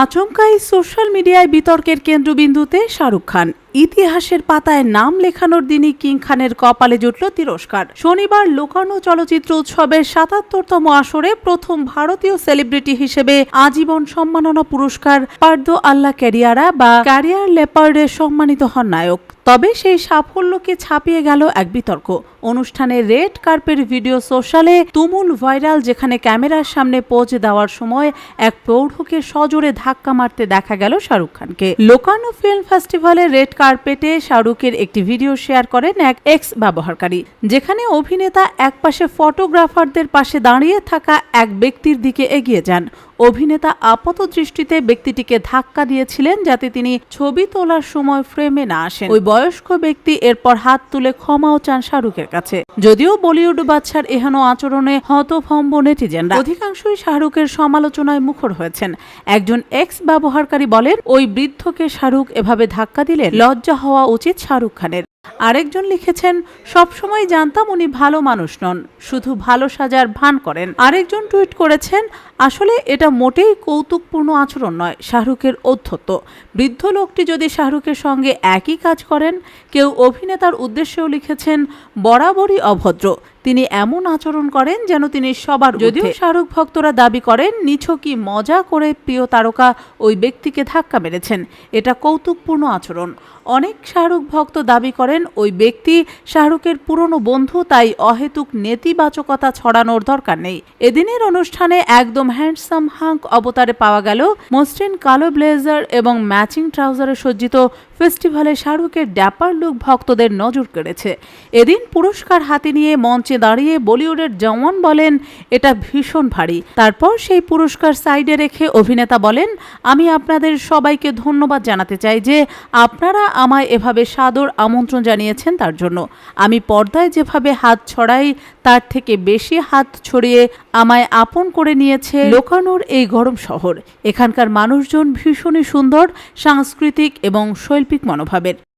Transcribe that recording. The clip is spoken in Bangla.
আচমকাই সোশ্যাল মিডিয়ায় বিতর্কের কেন্দ্রবিন্দুতে শাহরুখ খান। ইতিহাসের পাতায় নাম লেখানোর দিনই কিং খানের কপালে জুটল তিরস্কার। শনিবার লোকানো চলচ্চিত্র উৎসবের সাতাত্তরতম আসরে প্রথম ভারতীয় সেলিব্রিটি হিসেবে আজীবন সম্মাননা পুরস্কার পার্দ আল্লাহ ক্যারিয়ারা বা ক্যারিয়ার লেপার্ডে সম্মানিত হন নায়ক। তবে সেই সাফল্যকে ছাপিয়ে গেল এক বিতর্ক। অনুষ্ঠানে রেড কার্পেট ভিডিও সোশ্যালে তুমুল ভাইরাল, যেখানে ক্যামেরার সামনে পোজ দেওয়ার সময় এক প্রৌঢ়কে সজোরে ধাক্কা মারতে দেখা গেল শাহরুখ খানকে। লোকানো ফিল্ম ফেস্টিভ্যালে রেড কার্পেটে শাহরুখের একটি ভিডিও শেয়ার করেন এক এক্স ব্যবহারকারী যেখানে অভিনেতা একপাশে ফটোগ্রাফারদের পাশে দাঁড়িয়ে থাকা এক ব্যক্তির দিকে এগিয়ে যান। অভিনেতা আপাত দৃষ্টিতে ব্যক্তিটিকে ধাক্কা দিয়েছিলেন যাতে তিনি ছবি তোলার সময় ফ্রেমে না আসেন। ওই বয়স্ক ব্যক্তি এরপর হাত তুলে ক্ষমাও চান শাহরুখের কাছে। যদিও বলিউড বাচ্চার এহেন আচরণে হতভম্ব নেটিজেনরা অধিকাংশই শাহরুখের সমালোচনায় মুখর হয়েছেন। একজন এক্স ব্যবহারকারী বলেন, ওই বৃদ্ধকে শাহরুখ এভাবে ধাক্কা দিলে লজ্জা হওয়া উচিত শাহরুখ খানের। আরেকজন লিখেছেন সবসময় জানতাম উনি ভালো মানুষ নন, শুধু ভালো সাজার ভান করেন। আরেকজন টুইট করেছেন, আসলে এটা মোটেই কৌতুকপূর্ণ আচরণ নয়, শাহরুখের অধ্যত্ত। বৃদ্ধ লোকটি যদি শাহরুখের সঙ্গে একই কাজ করেন, কেউ অভিনেতার উদ্দেশ্যেও লিখেছেন, বরাবরই অভদ্র। তিনি এমন আচরণ করেন যেন তিনি সবার যদিও শাহরুখ ভক্তরা দাবি করেন নিছকি মজা করে প্রিয় তারকা ওই ব্যক্তিকে ধাক্কা মেরেছেন। এটা কৌতুকপূর্ণ আচরণ। অনেক শাহরুখ ভক্ত দাবি করেন ওই ব্যক্তি শাহরুখের পুরনো বন্ধু তাই অহেতুক নেতিবাচকতা ছড়ানোর দরকার নেই। এদিনের অনুষ্ঠানে একদম হ্যান্ডসাম হাঙ্ক অবতারে পাওয়া গেল। মসৃণ কালো ব্লেজার এবং ম্যাচিং ট্রাউজারে সজ্জিত ফেস্টিভ্যালে শাহরুখের ড্যাপার লুক ভক্তদের নজর কেড়েছে। এদিন পুরস্কার হাতে নিয়ে মঞ্চে দাঁড়িয়ে বলিউডের জওয়ান বলেন, এটা ভীষণ ভারী। তারপর সেই পুরস্কার সাইডে রেখে অভিনেতা বলেন, আমি আপনাদের সবাইকে ধন্যবাদ জানাতে চাই যে আপনারা আমায় এভাবে সাদর আমন্ত্রণ জানিয়েছেন তার জন্য। আমি পর্দায় যেভাবে হাত ছড়াই, তার থেকে বেশি হাত ছড়িয়ে আমায় আপন করে নিয়েছে লোকানোর এই গরম শহর। এখানকার মানুষজন ভীষণই সুন্দর, সাংস্কৃতিক এবং শৈল্পিক মনোভাবের।